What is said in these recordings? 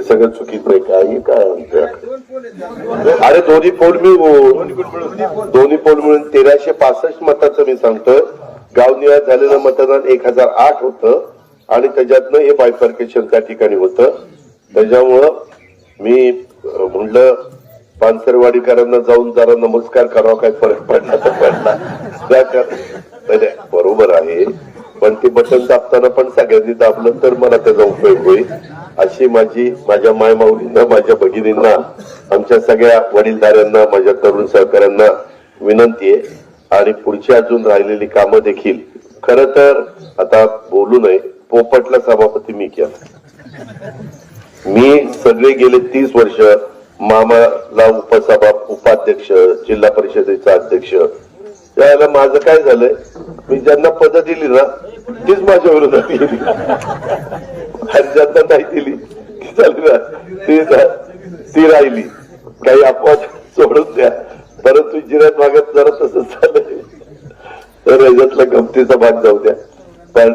सगळं चुकीचं आहे काही काय अरे दोन्ही पोल मिळून दोन्ही पोल मिळून तेराशे पासष्ट मताचं मी सांगतोय. गावनिहाय झालेलं मतदान एक हजार आठ होतं आणि त्याच्यातनं हे बायफर्केशन त्या ठिकाणी होतं. त्याच्यामुळं मी म्हणलं पानसरवाडीकरांना जाऊन जरा नमस्कार करावा काय फरक पडला तर पडला. म्हणजे बरोबर आहे. पण ते बटन दाबताना पण सगळ्यांनी दाबलं तर मला त्याचा उपयोग होईल. अशी माझी माझ्या मायमाऊलींना माझ्या भगिनींना आमच्या सगळ्या वडीलधाऱ्यांना माझ्या तरुण सहकाऱ्यांना विनंती आहे. आणि पुढची अजून राहिलेली कामं देखील. खर तर आता बोलू नये. पोपटला सभापती मी केला. मी सगळे गेले तीस वर्ष मामाला उपसभा उपाध्यक्ष जिल्हा परिषदेचा अध्यक्ष. त्यावेळेला माझं काय झालंय? मी ज्यांना पद दिली ना तीच माझ्या विरोधात गेली. आणि ज्यांना नाही दिली ती राहिली. काही अपवाद सोडून द्या. परंतु जिरात भागात जरा तसंच झालं. तर याच्यातला गमतीचा भाग जाऊ द्या. पण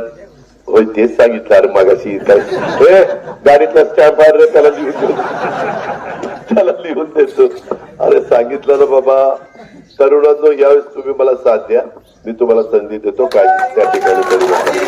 होय तेच सांगितलं अरे मागाशी काय हे गाडीतला स्टॅम्प आहे त्याला लिहून देतो. त्याला लिहून देतो. अरे सांगितलं ना बाबा तरुणांनो यावेळेस तुम्ही मला साथ द्या. मी तुम्हाला संधी देतो. काय त्या ठिकाणी करू